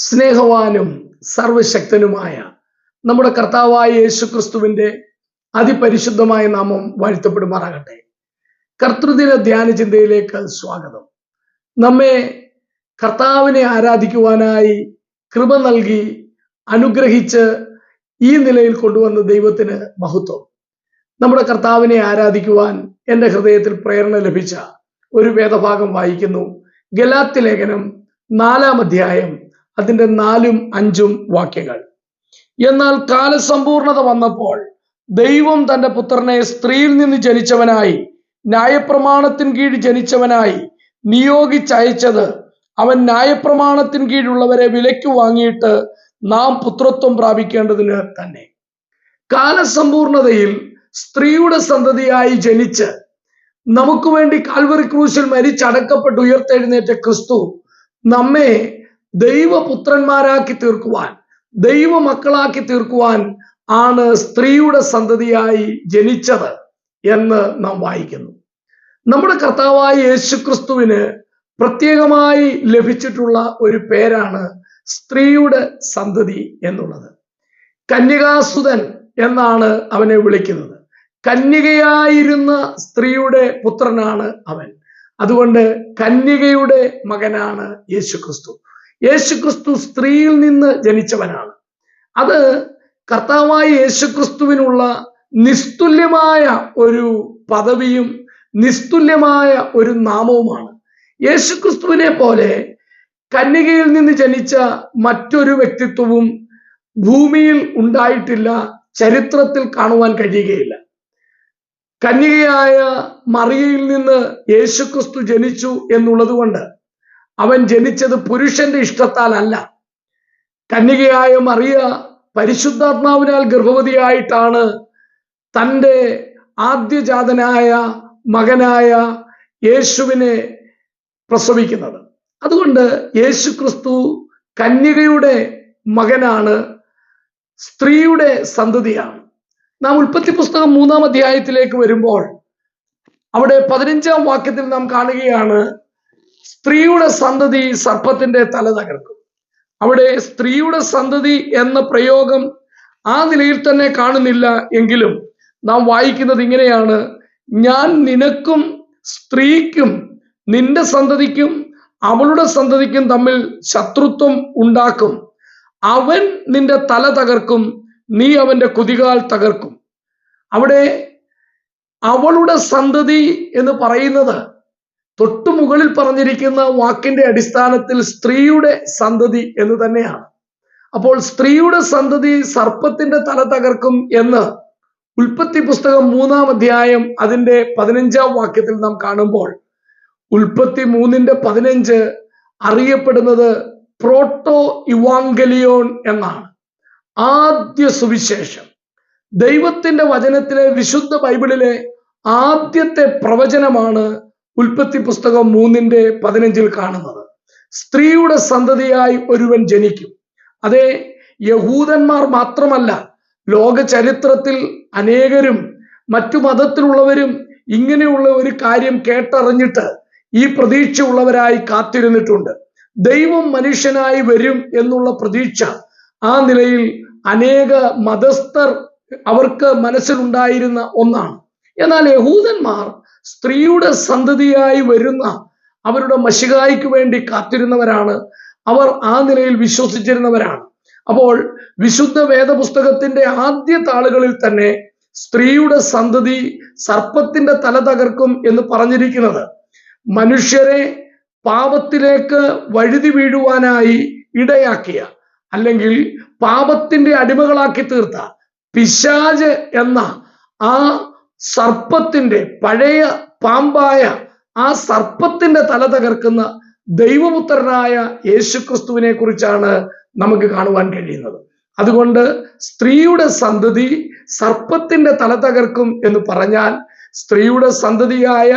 സ്നേഹവാനും സർവശക്തനുമായ നമ്മുടെ കർത്താവായ യേശുക്രിസ്തുവിന്റെ അതിപരിശുദ്ധമായ നാമം വാഴ്ത്തപ്പെടുമാറാകട്ടെ. കർത്തൃദിന ധ്യാന ചിന്തയിലേക്ക് സ്വാഗതം. നമ്മെ കർത്താവിനെ ആരാധിക്കുവാനായി കൃപ നൽകി അനുഗ്രഹിച്ച് ഈ നിലയിൽ കൊണ്ടുവന്ന ദൈവത്തിന് മഹത്വം. നമ്മുടെ കർത്താവിനെ ആരാധിക്കുവാൻ എന്റെ ഹൃദയത്തിൽ പ്രേരണ ലഭിച്ച ഒരു വേദഭാഗം വായിക്കുന്നു. ഗലാത്തി ലേഖനം നാലാം അധ്യായം അതിന്റെ നാലും അഞ്ചും വാക്യങ്ങൾ. എന്നാൽ കാലസമ്പൂർണത വന്നപ്പോൾ ദൈവം തന്റെ പുത്രനെ സ്ത്രീയിൽ നിന്ന് ജനിച്ചവനായി ന്യായപ്രമാണത്തിൻ കീഴ് ജനിച്ചവനായി നിയോഗിച്ചയച്ചത് അവൻ ന്യായപ്രമാണത്തിൻ കീഴുള്ളവരെ വിലയ്ക്ക് വാങ്ങിയിട്ട് നാം പുത്രത്വം പ്രാപിക്കേണ്ടതിന് തന്നെ. കാലസമ്പൂർണതയിൽ സ്ത്രീയുടെ സന്തതിയായി ജനിച്ച് നമുക്ക് വേണ്ടി കാൽവറി ക്രൂശിൽ മരിച്ചടക്കപ്പെട്ട് ഉയർത്തെഴുന്നേറ്റ ക്രിസ്തു നമ്മെ ദൈവപുത്രന്മാരാക്കി തീർക്കുവാൻ ദൈവമക്കളാക്കി തീർക്കുവാൻ ആണ് സ്ത്രീയുടെ സന്തതിയായി ജനിച്ചത് എന്ന് നാം വായിക്കുന്നു. നമ്മുടെ കർത്താവായ യേശുക്രിസ്തുവിന് പ്രത്യേകമായി ലഭിച്ചിട്ടുള്ള ഒരു പേരാണ് സ്ത്രീയുടെ സന്തതി എന്നുള്ളത്. കന്യകാസുതൻ എന്നാണ് അവനെ വിളിക്കുന്നത്. കന്യകയായിരുന്ന സ്ത്രീയുടെ പുത്രനാണ് അവൻ. അതുകൊണ്ട് കന്യകയുടെ മകനാണ് യേശുക്രിസ്തു. യേശുക്രിസ്തു സ്ത്രീയിൽ നിന്ന് ജനിച്ചവനാണ്. അത് കർത്താവായ യേശുക്രിസ്തുവിനുള്ള നിസ്തുല്യമായ ഒരു പദവിയും നിസ്തുല്യമായ ഒരു നാമവുമാണ്. യേശുക്രിസ്തുവിനെ പോലെ കന്യകയിൽ നിന്ന് ജനിച്ച മറ്റൊരു വ്യക്തിത്വവും ഭൂമിയിൽ ഉണ്ടായിട്ടില്ല ചരിത്രത്തിൽ കാണുവാൻ കഴിയുകയില്ല. കന്യകയായ മറിയയിൽ നിന്ന് യേശുക്രിസ്തു ജനിച്ചു എന്നുള്ളത് കൊണ്ട് അവൻ ജനിച്ചത് പുരുഷന്റെ ഇഷ്ടത്താലല്ല. കന്യകയായ മറിയ പരിശുദ്ധാത്മാവിനാൽ ഗർഭവതിയായിട്ടാണ് തന്റെ ആദ്യജാതനായ മകനായ യേശുവിനെ പ്രസവിക്കുന്നത്. അതുകൊണ്ട് യേശു ക്രിസ്തു കന്യകയുടെ മകനാണ് സ്ത്രീയുടെ സന്തതിയാണ്. നാം ഉൽപ്പത്തി പുസ്തകം മൂന്നാം അധ്യായത്തിലേക്ക് വരുമ്പോൾ അവിടെ പതിനഞ്ചാം വാക്യത്തിൽ നാം കാണുകയാണ് സ്ത്രീയുടെ സന്തതി സർപ്പത്തിന്റെ തല തകർക്കും. അവിടെ സ്ത്രീയുടെ സന്തതി എന്ന പ്രയോഗം ആ നിലയിൽ തന്നെ കാണുന്നില്ല എങ്കിലും നാം വായിക്കുന്നത് ഇങ്ങനെയാണ്. ഞാൻ നിനക്കും സ്ത്രീക്കും നിന്റെ സന്തതിക്കും അവളുടെ സന്തതിക്കും തമ്മിൽ ശത്രുത്വം ഉണ്ടാക്കും. അവൻ നിന്റെ തല തകർക്കും നീ അവന്റെ കുതികാൽ തകർക്കും. അവിടെ അവളുടെ സന്തതി എന്ന് പറയുന്നത് തൊട്ടു മുകളിൽ പറഞ്ഞിരിക്കുന്ന വാക്കിന്റെ അടിസ്ഥാനത്തിൽ സ്ത്രീയുടെ സന്തതി എന്ന് തന്നെയാണ്. അപ്പോൾ സ്ത്രീയുടെ സന്തതി സർപ്പത്തിന്റെ തല തകർക്കും എന്ന് ഉൽപ്പത്തി പുസ്തകം മൂന്നാം അധ്യായം അതിന്റെ പതിനഞ്ചാം വാക്യത്തിൽ നാം കാണുമ്പോൾ ഉൽപ്പത്തി മൂന്നിന്റെ പതിനഞ്ച് അറിയപ്പെടുന്നത് പ്രോട്ടോ ഇവാങ്കലിയോൺ എന്നാണ്. ആദ്യ സുവിശേഷം. ദൈവത്തിന്റെ വചനത്തിലെ വിശുദ്ധ ബൈബിളിലെ ആദ്യത്തെ പ്രവചനമാണ് ഉൽപ്പത്തി പുസ്തകം മൂന്നിന്റെ പതിനഞ്ചിൽ കാണുന്നത്. സ്ത്രീയുടെ സന്തതിയായി ഒരുവൻ ജനിക്കും. അതെ യഹൂദന്മാർ മാത്രമല്ല ലോക ചരിത്രത്തിൽ അനേകരും മറ്റു മതത്തിലുള്ളവരും ഇങ്ങനെയുള്ള ഒരു കാര്യം കേട്ടറിഞ്ഞിട്ട് ഈ പ്രതീക്ഷയുള്ളവരായി കാത്തിരുന്നിട്ടുണ്ട്. ദൈവം മനുഷ്യനായി വരും എന്നുള്ള പ്രതീക്ഷ ആ നിലയിൽ അനേക മതസ്ഥർ അവർക്ക് മനസ്സിലുണ്ടായിരുന്ന ഒന്നാണ്. എന്നാൽ യഹൂദന്മാർ സ്ത്രീയുടെ സന്തതിയായി വരുന്ന അവരുടെ മഷികായ്ക്ക് വേണ്ടി കാത്തിരുന്നവരാണ്. അവർ ആ നിലയിൽ വിശ്വസിച്ചിരുന്നവരാണ്. അപ്പോൾ വിശുദ്ധ വേദപുസ്തകത്തിന്റെ ആദ്യ താളുകളിൽ തന്നെ സ്ത്രീയുടെ സന്തതി സർപ്പത്തിന്റെ തല തകർക്കും എന്ന് പറഞ്ഞിരിക്കുന്നത്. മനുഷ്യരെ പാപത്തിലേക്ക് വഴുതി വീഴുവാനായി ഇടയാക്കിയ അല്ലെങ്കിൽ പാപത്തിന്റെ അടിമകളാക്കി തീർത്ത പിശാജ് എന്ന ആ സർപ്പത്തിന്റെ പഴയ പാമ്പായ ആ സർപ്പത്തിന്റെ തല തകർക്കുന്ന ദൈവപുത്രനായ യേശുക്രിസ്തുവിനെ കുറിച്ചാണ് നമുക്ക് കാണുവാൻ കഴിയുന്നത്. അതുകൊണ്ട് സ്ത്രീയുടെ സന്തതി സർപ്പത്തിന്റെ തല തകർക്കും എന്ന് പറഞ്ഞാൽ സ്ത്രീയുടെ സന്തതിയായ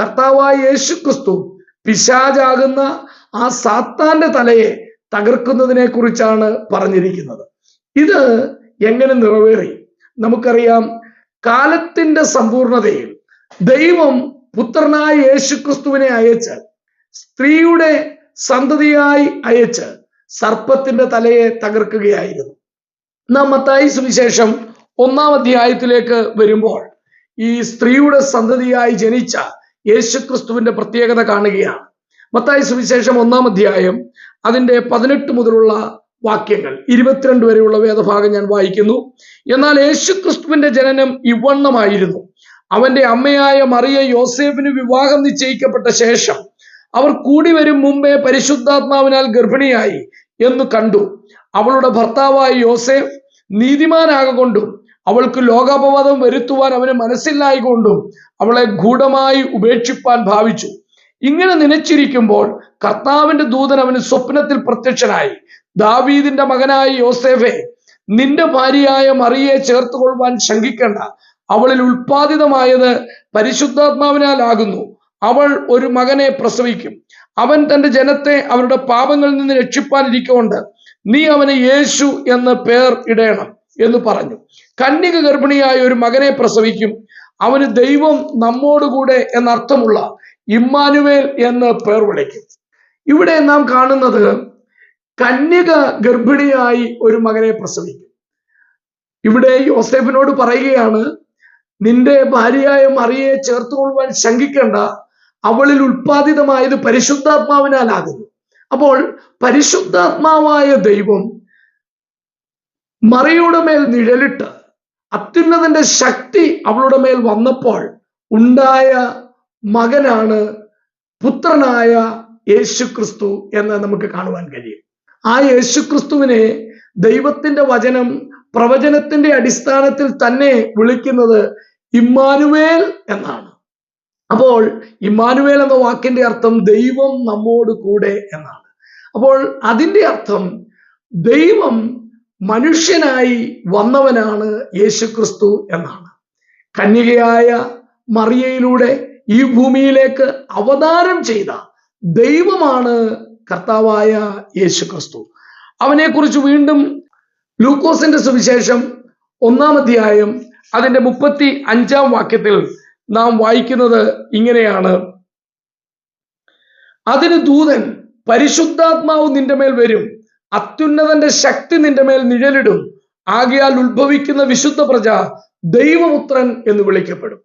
കർത്താവായ യേശുക്രിസ്തു പിശാചാകുന്ന ആ സാത്താന്റെ തലയെ തകർക്കുന്നതിനെ കുറിച്ചാണ് പറഞ്ഞിരിക്കുന്നത്. ഇത് എങ്ങനെ നിറവേറി? നമുക്കറിയാം കാലത്തിന്റെ സമ്പൂർണതയിൽ ദൈവം പുത്രനായ യേശുക്രിസ്തുവിനെ അയച്ച് സ്ത്രീയുടെ സന്തതിയായി അയച്ച് സർപ്പത്തിന്റെ തലയെ തകർക്കുകയായിരുന്നു. നാം മത്തായി സുവിശേഷം ഒന്നാം അധ്യായത്തിലേക്ക് വരുമ്പോൾ ഈ സ്ത്രീയുടെ സന്തതിയായി ജനിച്ച യേശുക്രിസ്തുവിന്റെ പ്രത്യേകത കാണുകയാണ്. മത്തായി സുവിശേഷം ഒന്നാം അധ്യായം അതിന്റെ പതിനെട്ട് മുതലുള്ള വാക്യങ്ങൾ. ഇരുപത്തിരണ്ട് വരെയുള്ള വേദഭാഗം ഞാൻ വായിക്കുന്നു. എന്നാൽ യേശുക്രിസ്തുവിന്റെ ജനനം ഇവണ്ണമായിരുന്നു അവന്റെ അമ്മയായ മറിയ യോസേഫിന് വിവാഹം നിശ്ചയിക്കപ്പെട്ട ശേഷം അവർ കൂടി വരും മുമ്പേ പരിശുദ്ധാത്മാവിനാൽ ഗർഭിണിയായി എന്ന് കണ്ടു. അവളുടെ ഭർത്താവായ യോസേഫ് നീതിമാനാകൊണ്ടും അവൾക്ക് ലോകാപവാദം വരുത്തുവാൻ അവന് മനസ്സില്ലായികൊണ്ടും അവളെ ഗൂഢമായി ഉപേക്ഷിപ്പാൻ ഭാവിച്ചു. ഇങ്ങനെ നനച്ചിരിക്കുമ്പോൾ കർത്താവിന്റെ ദൂതൻ അവന് സ്വപ്നത്തിൽ പ്രത്യക്ഷനായി. ദാവീദിന്റെ മകനായ യോസേഫെ നിന്റെ ഭാര്യയായ മറിയെ ചേർത്തുകൊള്ളുവാൻ ശങ്കിക്കേണ്ട. അവളിൽ ഉൽപാദിതമായത് പരിശുദ്ധാത്മാവിനാലാകുന്നു. അവൾ ഒരു മകനെ പ്രസവിക്കും. അവൻ തന്റെ ജനത്തെ അവരുടെ പാപങ്ങളിൽ നിന്ന് രക്ഷിപ്പാനിരിക്കൊണ്ട് നീ അവന് യേശു എന്ന് പേർ ഇടേണം എന്ന് പറഞ്ഞു. കന്യക ഗർഭിണിയായ ഒരു മകനെ പ്രസവിക്കും. അവന് ദൈവം നമ്മോടുകൂടെ എന്നർത്ഥമുള്ള ഇമ്മാനുവേൽ എന്ന് പേർ വിളിക്കും. ഇവിടെ നാം കാണുന്നത് കന്യക ഗർഭിണിയായി ഒരു മകനെ പ്രസവിക്കും. ഇവിടെ യോസേഫിനോട് പറയുകയാണ് നിന്റെ ഭാര്യയായ മറിയെ ചേർത്തുകൊള്ളുവാൻ ശങ്കിക്കേണ്ട. അവളിൽ ഉൽപ്പാദിതമായത് പരിശുദ്ധാത്മാവിനാലാകുന്നു. അപ്പോൾ പരിശുദ്ധാത്മാവായ ദൈവം മറിയുടെ മേൽ നിഴലിട്ട് അത്യുന്നതന്റെ ശക്തി അവളുടെ മേൽ വന്നപ്പോൾ ഉണ്ടായ മകനാണ് പുത്രനായ യേശു ക്രിസ്തു എന്ന് നമുക്ക് കാണുവാൻ കഴിയും. ആ യേശുക്രിസ്തുവിനെ ദൈവത്തിന്റെ വചനം പ്രവചനത്തിന്റെ അടിസ്ഥാനത്തിൽ തന്നെ വിളിക്കുന്നത് ഇമ്മാനുവേൽ എന്നാണ്. അപ്പോൾ ഇമ്മാനുവേൽ എന്ന വാക്കിന്റെ അർത്ഥം ദൈവം നമ്മോട് കൂടെ എന്നാണ്. അപ്പോൾ അതിന്റെ അർത്ഥം ദൈവം മനുഷ്യനായി വന്നവനാണ് യേശുക്രിസ്തു എന്നാണ്. കന്യകയായ മറിയയിലൂടെ ഈ ഭൂമിയിലേക്ക് അവതാരം ചെയ്ത ദൈവമാണ് കർത്താവായ യേശു യേശുക്രിസ്തു. അവനെക്കുറിച്ച് വീണ്ടും ലൂക്കോസിന്റെ സുവിശേഷം ഒന്നാം അധ്യായം അതിന്റെ മുപ്പത്തി അഞ്ചാം വാക്യത്തിൽ നാം വായിക്കുന്നത് ഇങ്ങനെയാണ്. അതിന് ദൂതൻ പരിശുദ്ധാത്മാവ് നിന്റെ മേൽ വരും അത്യുന്നതന്റെ ശക്തി നിന്റെ മേൽ നിഴലിടും. ആകയാൽ ഉത്ഭവിക്കുന്ന വിശുദ്ധ പ്രജ ദൈവപുത്രൻ എന്ന് വിളിക്കപ്പെടും.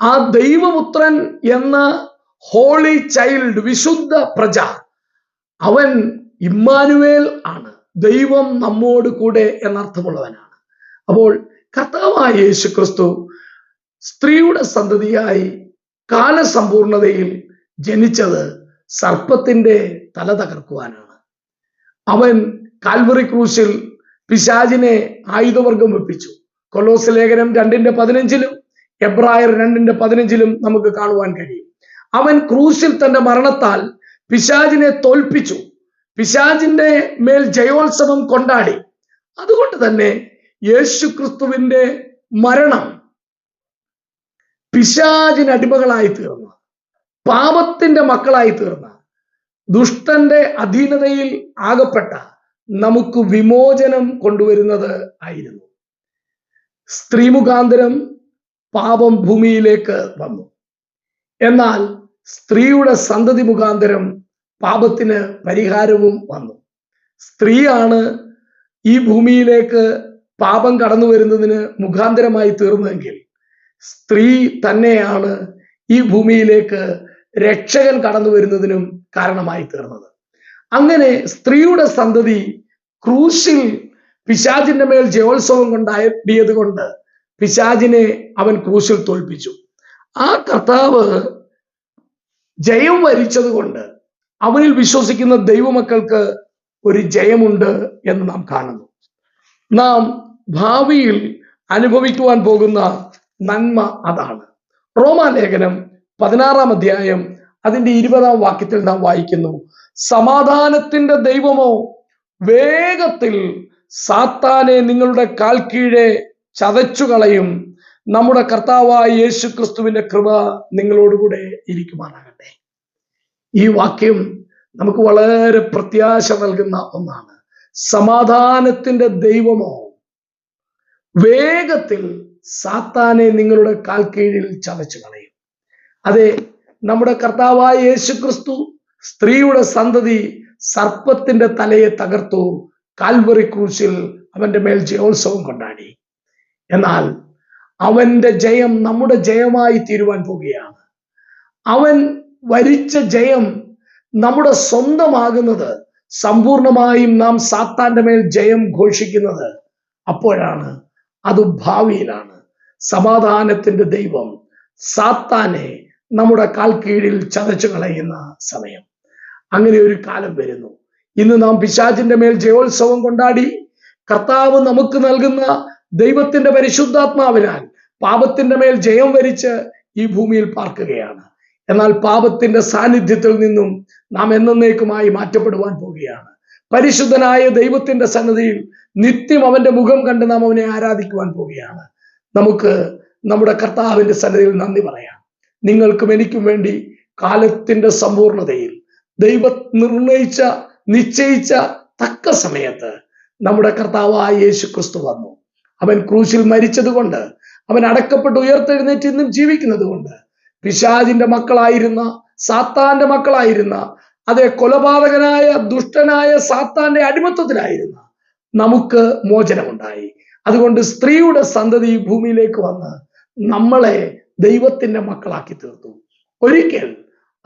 ആ ദൈവപുത്രൻ എന്ന ഹോളി ചൈൽഡ് വിശുദ്ധ പ്രജ അവൻ ഇമ്മാനുവേൽ ആണ്. ദൈവം നമ്മോട് കൂടെ എന്നർത്ഥമുള്ളവനാണ്. അപ്പോൾ കർത്താവായ യേശു ക്രിസ്തു സ്ത്രീയുടെ സന്തതിയായി കാലസമ്പൂർണതയിൽ ജനിച്ചത് സർപ്പത്തിന്റെ തല തകർക്കുവാനാണ്. അവൻ കാൽവറി ക്രൂശിൽ പിശാജിനെ ആയുധവർഗം വെപ്പിച്ചു. കൊലോസ് ലേഖനം രണ്ടിന്റെ പതിനഞ്ചിലും എബ്രായർ രണ്ടിന്റെ പതിനഞ്ചിലും നമുക്ക് കാണുവാൻ കഴിയും. അവൻ ക്രൂശിൽ തന്റെ മരണത്താൽ പിശാജിനെ തോൽപ്പിച്ചു. പിശാജിന്റെ മേൽ ജയോത്സവം കൊണ്ടാടി. അതുകൊണ്ട് തന്നെ യേശു ക്രിസ്തുവിന്റെ മരണം പിശാജിന് അടിമകളായി തീർന്ന. പാപത്തിന്റെ മക്കളായി തീർന്ന. ദുഷ്ടന്റെ അധീനതയിൽ ആകപ്പെട്ട നമുക്ക് വിമോചനം കൊണ്ടുവരുന്നത് ആയിരുന്നു. സ്ത്രീ മുഖാന്തരം പാപം ഭൂമിയിലേക്ക് വന്നു. എന്നാൽ സ്ത്രീയുടെ സന്തതി മുഖാന്തരം പാപത്തിന് പരിഹാരവും വന്നു. സ്ത്രീയാണ് ഈ ഭൂമിയിലേക്ക് പാപം കടന്നു വരുന്നതിന് മുഖാന്തരമായി തീർന്നതെങ്കിൽ സ്ത്രീ തന്നെയാണ് ഈ ഭൂമിയിലേക്ക് രക്ഷകൻ കടന്നു വരുന്നതിനും കാരണമായി തീർന്നത്. അങ്ങനെ സ്ത്രീയുടെ സന്തതി ക്രൂശിൽ പിശാചിന്റെ മേൽ ജയോത്സവം കൊണ്ടാടിയത് കൊണ്ട് പിശാചിനെ അവൻ ക്രൂശിൽ തോൽപ്പിച്ചു. ആ കർത്താവ് ജയം വരിച്ചത് കൊണ്ട് അവനിൽ വിശ്വസിക്കുന്ന ദൈവമക്കൾക്ക് ഒരു ജയമുണ്ട് എന്ന് നാം കാണുന്നു. നാം ഭാവിയിൽ അനുഭവിക്കുവാൻ പോകുന്ന നന്മ അതാണ്. റോമാലേഖനം പതിനാറാം അധ്യായം അതിന്റെ ഇരുപതാം വാക്യത്തിൽ നാം വായിക്കുന്നു സമാധാനത്തിന്റെ ദൈവമോ വേഗത്തിൽ സാത്താനെ നിങ്ങളുടെ കാൽ കീഴെ ചതച്ചു കളയും നമ്മുടെ കർത്താവായ യേശു ക്രിസ്തുവിന്റെ കൃപ നിങ്ങളോടുകൂടെ ഇരിക്കുമാറാകട്ടെ. ഈ വാക്യം നമുക്ക് വളരെ പ്രത്യാശ നൽകുന്ന ഒന്നാണ്. സമാധാനത്തിന്റെ ദൈവമോ? വേഗത്തിൽ സാത്താനെ നിങ്ങളുടെ കാൽ കീഴിൽ ചതച്ചു കളയും. അതെ നമ്മുടെ കർത്താവായ യേശു ക്രിസ്തു സ്ത്രീയുടെ സന്തതി സർപ്പത്തിന്റെ തലയെ തകർത്തു കാൽവറി ക്രൂശിൽ അവന്റെ മേൽ ജയോത്സവം കൊണ്ടാടി. എന്നാൽ അവന്റെ ജയം നമ്മുടെ ജയമായി തീരുവാൻ പോവുകയാണ് അവൻ വരിച്ച ജയം നമ്മുടെ സ്വന്തമാകുന്നത് സമ്പൂർണമായും നാം സാത്താന്റെ മേൽ ജയം ഘോഷിക്കുന്നത് അപ്പോഴാണ്. അത് ഭാവിയിലാണ്. സമാധാനത്തിന്റെ ദൈവം സാത്താനെ നമ്മുടെ കാൽ കീഴിൽ ചതച്ചു കളയുന്ന സമയം. അങ്ങനെ ഒരു കാലം വരുന്നു. ഇന്ന് നാം പിശാചിന്റെ മേൽ ജയോത്സവം കൊണ്ടാടി കർത്താവ് നമുക്ക് നൽകുന്ന ദൈവത്തിന്റെ പരിശുദ്ധാത്മാവിനാൽ പാപത്തിന്റെ മേൽ ജയം വരിച്ച് ഈ ഭൂമിയിൽ പാർക്കുകയാണ്. എന്നാൽ പാപത്തിന്റെ സാന്നിധ്യത്തിൽ നിന്നും നാം എന്നേക്കുമായി മാറ്റപ്പെടുവാൻ പോവുകയാണ്. പരിശുദ്ധനായ ദൈവത്തിന്റെ സന്നദ്ധിയിൽ നിത്യം അവന്റെ മുഖം കണ്ട് നാം അവനെ ആരാധിക്കുവാൻ പോവുകയാണ്. നമുക്ക് നമ്മുടെ കർത്താവിന്റെ സന്നദ്ധിയിൽ നന്ദി പറയാം. നിങ്ങൾക്കും എനിക്കും വേണ്ടി കാലത്തിന്റെ സമ്പൂർണതയിൽ ദൈവ നിർണയിച്ച നിശ്ചയിച്ച തക്ക സമയത്ത് നമ്മുടെ കർത്താവായ യേശു ക്രിസ്തു വന്നു. അവൻ ക്രൂശിൽ മരിച്ചതുകൊണ്ട് അവൻ അടക്കപ്പെട്ട് ഉയർത്തെഴുന്നേറ്റ് ഇന്നും ജീവിക്കുന്നത് കൊണ്ട് പിശാജിന്റെ മക്കളായിരുന്ന സാത്താന്റെ മക്കളായിരുന്ന അതേ കൊലപാതകനായ ദുഷ്ടനായ സാത്താന്റെ അടിമത്വത്തിലായിരുന്ന നമുക്ക് മോചനമുണ്ടായി. അതുകൊണ്ട് സ്ത്രീയുടെ സന്തതി ഭൂമിയിലേക്ക് വന്ന് നമ്മളെ ദൈവത്തിന്റെ മക്കളാക്കി തീർത്തു. ഒരിക്കൽ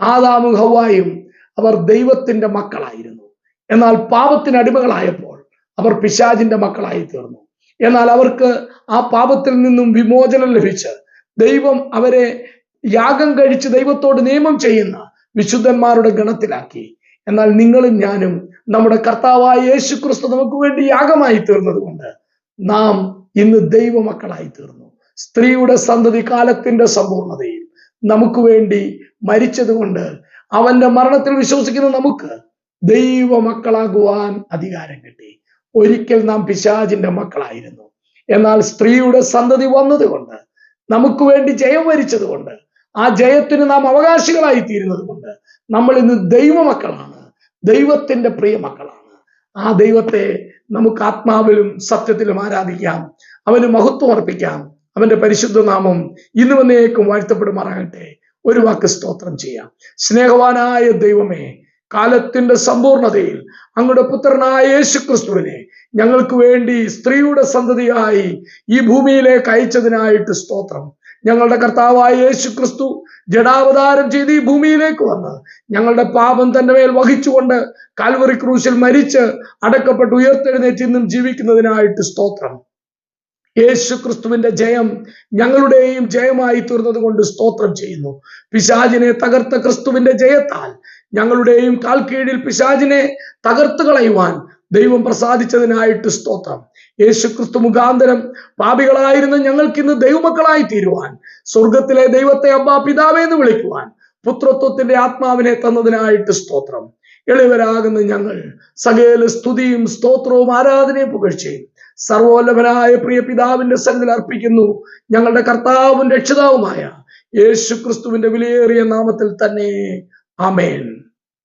ആദാമു ഹവായും അവർ ദൈവത്തിന്റെ മക്കളായിരുന്നു. എന്നാൽ പാപത്തിന് അടിമകളായപ്പോൾ അവർ പിശാജിന്റെ മക്കളായി തീർന്നു. എന്നാൽ അവർക്ക് ആ പാപത്തിൽ നിന്നും വിമോചനം ലഭിച്ച് ദൈവം അവരെ യാഗം കഴിച്ച് ദൈവത്തോട് നിയമം ചെയ്യുന്ന വിശുദ്ധന്മാരുടെ ഗണത്തിലാക്കി. എന്നാൽ നിങ്ങളും ഞാനും നമ്മുടെ കർത്താവായ യേശു ക്രിസ്തു നമുക്ക് വേണ്ടി യാഗമായി തീർന്നത് കൊണ്ട് നാം ഇന്ന് ദൈവമക്കളായി തീർന്നു സ്ത്രീയുടെ സന്തതി കാലത്തിന്റെ സമ്പൂർണതയിൽ നമുക്ക് വേണ്ടി മരിച്ചതുകൊണ്ട് അവന്റെ മരണത്തിൽ വിശ്വസിക്കുന്ന നമുക്ക് ദൈവമക്കളാകുവാൻ അധികാരം കിട്ടി. ഒരിക്കൽ നാം പിശാചിന്റെ മക്കളായിരുന്നു. എന്നാൽ സ്ത്രീയുടെ സന്തതി വന്നതുകൊണ്ട് നമുക്ക് വേണ്ടി ജയം വരിച്ചത് കൊണ്ട് ആ ജയത്തിന് നാം അവകാശികളായി തീരുന്നത് കൊണ്ട് നമ്മൾ ഇന്ന് ദൈവമക്കളാണ്. ദൈവത്തിന്റെ പ്രിയ മക്കളാണ്. ആ ദൈവത്തെ നമുക്ക് ആത്മാവിലും സത്യത്തിലും ആരാധിക്കാം. അവന് മഹത്വം അർപ്പിക്കാം. അവന്റെ പരിശുദ്ധ നാമം ഇന്ന് വന്നേക്കും വാഴ്ത്തപ്പെടുമാറാകട്ടെ. ഒരു വാക്ക് സ്തോത്രം ചെയ്യാം. സ്നേഹവാനായ ദൈവമേ കാലത്തിന്റെ സമ്പൂർണതയിൽ അങ്ങയുടെ പുത്രനായ യേശു ക്രിസ്തുവിനെ ഞങ്ങൾക്ക് വേണ്ടി സ്ത്രീയുടെ സന്തതിയായി ഈ ഭൂമിയിലേക്ക് അയച്ചതിനായിട്ട് സ്തോത്രം. ഞങ്ങളുടെ കർത്താവായ യേശു ക്രിസ്തു ജഡാവതാരം ചെയ്ത് ഈ ഭൂമിയിലേക്ക് വന്ന് ഞങ്ങളുടെ പാപം തന്റെ മേൽ വഹിച്ചുകൊണ്ട് കാൽവറി ക്രൂശിൽ മരിച്ച് അടക്കപ്പെട്ട് ഉയർത്തെഴുന്നേറ്റ് ഇന്നും ജീവിക്കുന്നതിനായിട്ട് സ്തോത്രം. യേശു ക്രിസ്തുവിന്റെ ജയം ഞങ്ങളുടെയും ജയമായി തീർന്നത് കൊണ്ട് സ്തോത്രം ചെയ്യുന്നു. പിശാചിനെ തകർത്ത ക്രിസ്തുവിന്റെ ജയത്താൽ ഞങ്ങളുടെയും കാൽ കീഴിൽ പിശാചിനെ തകർത്ത് കളയുവാൻ ദൈവം പ്രസാദിച്ചതിനായിട്ട് സ്തോത്രം. യേശു ക്രിസ്തു മുഖാന്തരം പാപികളായിരുന്ന ഞങ്ങൾക്ക് ഇന്ന് ദൈവമക്കളായി തീരുവാൻ. സ്വർഗത്തിലെ ദൈവത്തെ അബ്ബാ പിതാവേ എന്ന് വിളിക്കുവാൻ പുത്രത്വത്തിന്റെ ആത്മാവിനെ തന്നതിനായിട്ട് സ്തോത്രം. എളിവരാകുന്ന ഞങ്ങൾ സകല സ്തുതിയും സ്തോത്രവും ആരാധനയും പുകഴ്ചയും സർവോല്ലഭനായ പ്രിയ പിതാവിന്റെ സന്നിധിയിൽ അർപ്പിക്കുന്നു. ഞങ്ങളുടെ കർത്താവും രക്ഷിതാവുമായ യേശു ക്രിസ്തുവിന്റെ വിലയേറിയ നാമത്തിൽ തന്നെ. ആമേൻ.